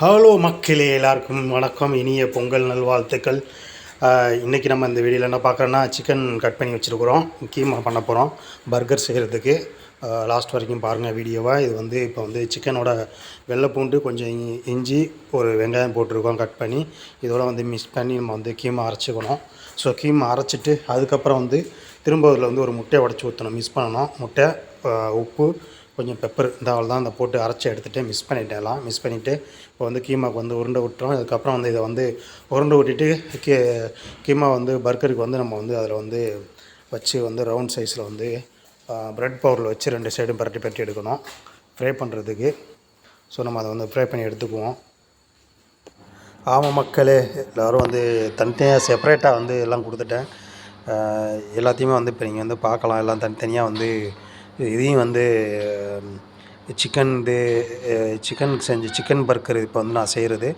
Hello மக்களே எல்லாருக்கும் வணக்கம். இனிய பொங்கல் நல்வாழ்த்துக்கள். இன்றைக்கி நம்ம இந்த வீடியோவில் என்ன பார்க்குறோன்னா சிக்கன் கட் பண்ணி வச்சுருக்குறோம். கீமா பண்ண போகிறோம் பர்கர் செய்கிறதுக்கு லாஸ்ட் வரைக்கும் பாருங்கள் வீடியோவை. இது வந்து இப்போ வந்து சிக்கனோட வெள்ளை பூண்டு கொஞ்சம் இ- இஞ்சி ஒரு வெங்காயம் போட்டிருக்கோம் கட் பண்ணி. இதோட வந்து மிக்ஸ் பண்ணி நம்ம வந்து கீமா அரைச்சிக்கணும். ஸோ கீமா அரைச்சிட்டு அதுக்கப்புறம் வந்து திரும்ப அதில் வந்து ஒரு முட்டையை உடச்சி ஊற்றணும் மிக்ஸ் பண்ணணும். முட்டை உப்பு கொஞ்சம் பெப்பர் இந்த அவள் தான் அந்த போட்டு அரைச்சி எடுத்துகிட்டு மிக்ஸ் பண்ணிட்டேலாம் எல்லாம் மிக்ஸ் பண்ணிவிட்டு இப்போ வந்து கீமாக்கு வந்து உருண்டை விட்டுறோம் அதுக்கப்புறம் வந்து இதை வந்து உருண்டை விட்டுட்டு கீ கீமா வந்து பர்கருக்கு வந்து நம்ம வந்து அதில் வந்து வச்சு வந்து ரவுண்ட் சைஸில் வந்து ப்ரெட் பவுடரில் வச்சு ரெண்டு சைடும் பரட்டி பரட்டி எடுக்கணும். ஃப்ரை பண்ணுறதுக்கு ஸோ நம்ம அதை வந்து ஃப்ரை பண்ணி எடுத்துக்குவோம். ஆமாம் மக்களே எல்லோரும் வந்து தனித்தனியாக செப்பரேட்டாக வந்து எல்லாம் கொடுத்துட்டேன். எல்லாத்தையுமே வந்து இப்போ நீங்கள் வந்து பார்க்கலாம். எல்லாம் தனித்தனியாக வந்து இதையும் வந்து சிக்கன் இது சிக்கன் செஞ்சு சிக்கன் பர்கர் இப்போ வந்து நான் செய்கிறது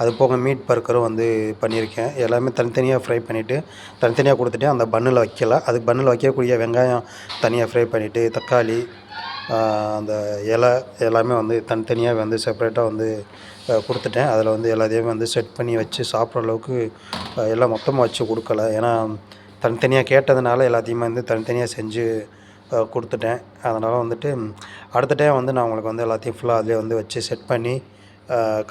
அது போக மீட் பர்கரும் வந்து பண்ணியிருக்கேன். எல்லாமே தனித்தனியாக ஃப்ரை பண்ணிவிட்டு தனித்தனியாக கொடுத்துட்டேன் அந்த பன்னில் வைக்கல. அதுக்கு பன்னில் வைக்கக்கூடிய வெங்காயம் தனியாக ஃப்ரை பண்ணிவிட்டு தக்காளி அந்த இலை எல்லாமே வந்து தனித்தனியாக வந்து செப்பரேட்டாக வந்து கொடுத்துட்டேன். அதில் வந்து எல்லாத்தையுமே வந்து செட் பண்ணி வச்சு சாப்பிட்ற அளவுக்கு எல்லாம் மொத்தமாக வச்சு கொடுக்கல. ஏன்னா தனித்தனியாக கேட்டதுனால எல்லாத்தையுமே வந்து தனித்தனியாக செஞ்சு கொடுத்துட்டேன். அதனால் வந்துட்டு அடுத்த டைம் வந்து நான் உங்களுக்கு வந்து எல்லாத்தையும் ஃபுல்லாக அதிலே வந்து வச்சு செட் பண்ணி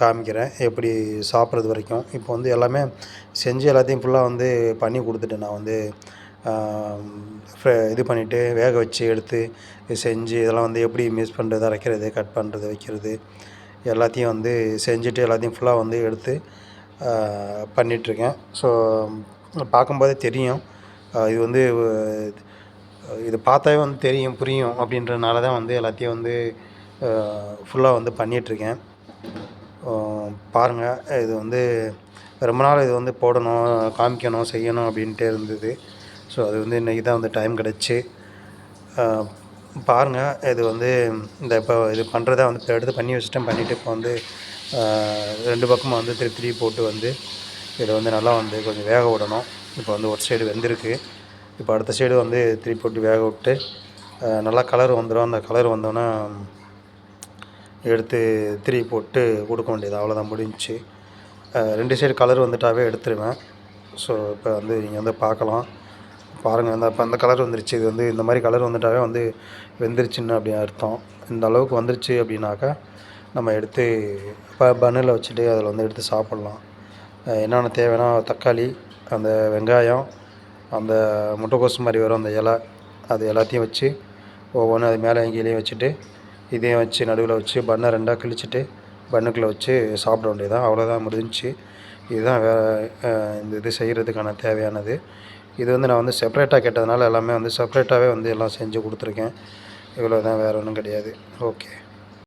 காமிக்கிறேன். எப்படி சாப்பிட்றது வரைக்கும். இப்போ வந்து எல்லாமே செஞ்சு எல்லாத்தையும் ஃபுல்லாக வந்து பண்ணி கொடுத்துட்டேன் நான் வந்து. இது பண்ணிவிட்டு வேக வச்சு எடுத்து செஞ்சு இதெல்லாம் வந்து எப்படி மிஸ் பண்ணுறது அரைக்கிறது கட் பண்ணுறது வைக்கிறது எல்லாத்தையும் வந்து செஞ்சுட்டு எல்லாத்தையும் ஃபுல்லாக வந்து எடுத்து பண்ணிகிட்ருக்கேன் ஸோ பார்க்கும்போதே தெரியும். இது வந்து இது பார்த்தாவே வந்து தெரியும் புரியும் அப்படின்றனால தான் வந்து எல்லாத்தையும் வந்து ஃபுல்லாக வந்து பண்ணிகிட்ருக்கேன் பாருங்கள் இது வந்து ரொம்ப நாள் இது வந்து போடணும் காமிக்கணும் செய்யணும் அப்படின்ட்டே இருந்தது. ஸோ அது வந்து இன்றைக்கி தான் வந்து டைம் கிடச்சி. பாருங்கள் இது வந்து இந்த இப்போ இது பண்ணுறதா வந்து இப்போ எடுத்து பண்ணி வச்சுட்டேன். பண்ணிவிட்டு இப்போ வந்து ரெண்டு பக்கமும் வந்து திருப்பி திருப்பி போட்டு வந்து இதை வந்து நல்லா வந்து கொஞ்சம் வேக விடணும். இப்போ வந்து ஒரு சைடு வெந்திருக்கு. இப்போ அடுத்த சைடு வந்து திருப்பி போட்டு வேக விட்டு நல்லா கலர் வந்துடும் அந்த கலர் வந்தோன்னே எடுத்து திருப்பி போட்டு கொடுக்க வேண்டியது. அவ்வளோதான் முடிஞ்சு ரெண்டு சைடு கலர் வந்துட்டாவே எடுத்துருவேன். ஸோ இப்போ வந்து நீங்கள் வந்து பார்க்கலாம். பாருங்கள் இந்த இப்போ அந்த கலர் வந்துருச்சு. இது வந்து இந்த மாதிரி கலர் வந்துட்டாவே வந்து வெந்துருச்சுன்னு அப்படி அர்த்தம். இந்த அளவுக்கு வந்துருச்சு அப்படின்னாக்கா நம்ம எடுத்து இப்போ பன்னில் வச்சுட்டு அதில் வந்து எடுத்து சாப்பிட்லாம். என்னென்ன தேவைன்னா தக்காளி அந்த வெங்காயம் அந்த முட்டைக்கோஸ் மாதிரி வரும் அந்த இலை. அது எல்லாத்தையும் வச்சு ஒவ்வொன்றும் அது மேலே கீழேயும் வச்சுட்டு இதையும் வச்சு நடுவில் வச்சு பண்ணை ரெண்டாக கிழிச்சிட்டு பண்ணுக்குள்ளே வச்சு சாப்பிட வேண்டியதான் அவ்வளோதான் முடிஞ்சுச்சு. இதுதான் வே இந்த இது செய்கிறதுக்கான தேவையானது. இது வந்து நான் வந்து செப்பரேட்டாக கேட்டதுனால எல்லாமே வந்து செப்பரேட்டாகவே வந்து எல்லாம் செஞ்சு கொடுத்துருக்கேன். இவ்வளோ தான் வேறு ஒன்றும் கிடையாது. ஓகே